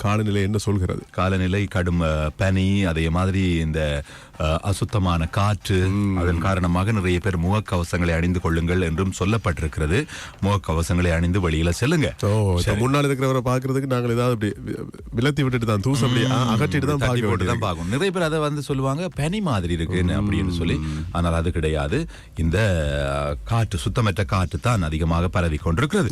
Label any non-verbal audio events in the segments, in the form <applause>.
காலநிலை என்ன சொல்கிறது? காலநிலை கடும் பனி அதே மாதிரி இந்த அசுத்தமான காற்று அதன் காரணமாக நிறைய பேர் முகக்கவசங்களை அணிந்து கொள்ளுங்கள் என்றும் சொல்லப்பட்டிருக்கிறது. முகக்கவசங்களை அணிந்து வெளியில செல்லுங்க. முன்னால இருக்கிறவரை பாக்குறதுக்கு நாங்கள் ஏதாவது அப்படி விலத்தி விட்டுட்டு தான் தூசு அப்படி அ- அகற்றிட்டு தான் பார்க்க போட்டு தான் பார்க்கணும். நிறைய பேர் அதை வந்து சொல்லுவாங்க பனி மாதிரி இருக்குன்னு அப்படின்னு சொல்லி. ஆனால் அது கிடையாது. இந்த காற்று சுத்தமற்ற காற்று தான் அதிகமாக பரவி கொண்டிருக்கிறது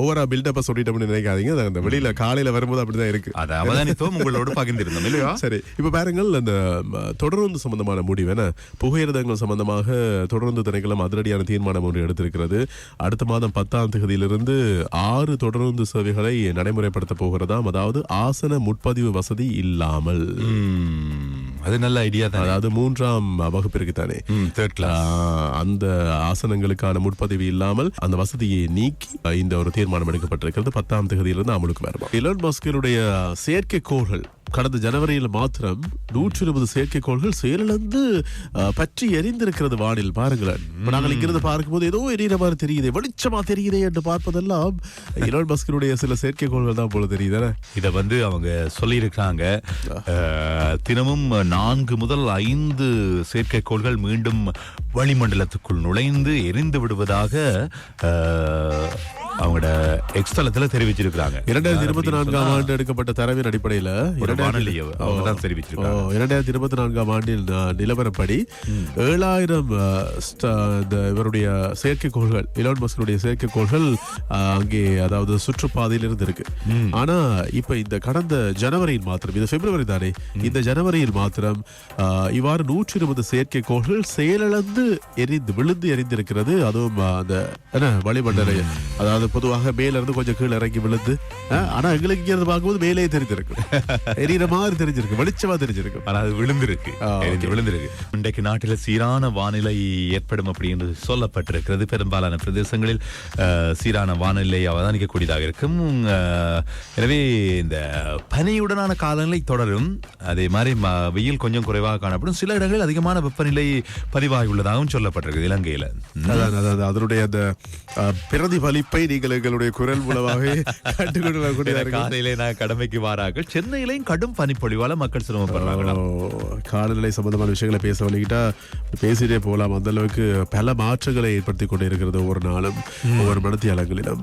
ஓவரா பில்டப்ப சொல்லிட்டோம்னு நினைக்காதீங்க. வெளியில காலையில வரும்போது இருக்கு. அதை அவதானித்தோம் உங்களோடு பகிர்ந்திருந்தோம் இல்லையா? சரி. இப்ப பாருங்கள் அந்த தொடருந்து சம்பந்தமான முடிவு என்ன? புகையிரதங்கள் சம்பந்தமாக தொடர்ந்து திணைக்களம் அதிரடியான தீர்மானம் ஒன்று எடுத்திருக்கிறது. அடுத்த மாதம் பத்தாம் தேதியிலிருந்து ஆறு தொடருந்து சேவைகளை நடைமுறைப்படுத்த போகிறதாம். அதாவது ஆசன முற்பதிவு வசதி இல்லாமல். அது நல்ல ஐடியா தான். அதாவது மூன்றாம் வகுப்பிற்கு தானே. தேர்ட் கிளாஸ் அந்த ஆசனங்களுக்கான முற்பதிவு இல்லாமல் அந்த வசதியை நீக்கி இந்த ஒரு தீர்மானம் எடுக்கப்பட்டிருக்கிறது. பத்தாம் தேதியிலிருந்து அமலுக்கு வரும் இலன் மஸ்கினுடைய செயற்கைக்கோள்கள் கடந்த ஜனவரியில் மாத்திரம் நூற்றி இருபது செயற்கைக்கோள்கள் செயலிழந்து பற்றி எரிந்திருக்கிறது வானில். பாருங்களேன். நாங்கள் இங்கிருந்து பார்க்கும்போது ஏதோ எரியிற மாதிரி தெரியுது வெளிச்சமா தெரியுதே என்று பார்ப்பதெல்லாம் இலன் மஸ்கினுடைய சில செயற்கைக்கோள்கள் தான் போல தெரியுது இத வந்து அவங்க சொல்லியிருக்காங்க தினமும் நான்கு முதல் ஐந்து செயற்கைக்கோள்கள் மீண்டும் வளிமண்டலத்துக்குள் நுழைந்து எரிந்து விடுவதாக அவங்களோட எக்ஸ்தலத்துல தெரிவிச்சிருக்காங்க இரண்டாயிரத்தி இருபத்தி நான்காம் ஆண்டு எடுக்கப்பட்ட தரவின் அடிப்படையில இரண்டாயிரத்தி- இருபத்தி நான்காம் ஆண்டில் நிலவரப்படி ஏழாயிரம் இந்த இவருடைய செயற்கைக்கோள்கள் இலான் மஸ்கனுடைய செயற்கைக்கோள்கள் அங்கே அதாவது சுற்றுப்பாதையில் இருந்து இருக்கு ஆனா இப்ப இந்த கடந்த ஜனவரியில் மாத்திரம் இது பிப்ரவரி தானே இந்த ஜனவரியில் மாத்திரம் இவ்வாறு நூற்றி இருபது செயற்கைக்கோள்கள் செயலிழந்து எரிந்து விழுந்து எரிந்திருக்கிறது அதுவும் அந்த என்ன வளிமண்டல அதாவது பொதுவாக மேல இருந்து கொஞ்சம் கீழே இறங்கி விழுந்து அஹ், ஆனா எங்களுக்கு இங்க பார்க்கும்போது மேலே தெரிஞ்சிருக்கு. எரியிற மாதிரி தெரிஞ்சிருக்கு வெளிச்சமா தெரிஞ்சிருக்கு. ஆனா அது விழுந்திருக்கு. விழுந்திருக்கு. இன்றைக்கு நாட்டில் சீரான வானிலை ஏற்படும் அப்படின்னு சொல்லப்பட்டிருக்கிறது. பெரும்பாலான பிரதேசங்களில் சீரான வானிலை அவதானிக்கக்கூடியதாக இருக்கும். எனவே இந்த பனியுடனான காலநிலை தொடரும். அதே மாதிரி வெயில் கொஞ்சம் குறைவாக காணப்படும். சில இடங்களில் அதிகமான வெப்பநிலை பதிவாகியுள்ளதாகவும் சொல்லப்பட்டிருக்கு இலங்கையில. அதனுடைய அந்த பிரதிபலிப்பை நீங்கள் எங்களுடைய குரல் மூலமாகவே <laughs> இருக்கு. காலையிலே நான் கடமைக்கு வாரார்கள் சென்னையிலையும் கடும் பனிப்பொழிவால மக்கள் சிரமப்படுறாங்க. காலநிலை சம்பந்தமான விஷயங்களை பேச வலிக்கிட்டா பேசிட்டே போலாம். அந்த அளவுக்கு பல மாற்றங்களை ஏற்படுத்தி கொண்டு இருக்கிறது ஒவ்வொரு நாளும் ஒவ்வொரு மனத்தியாளங்களிலும்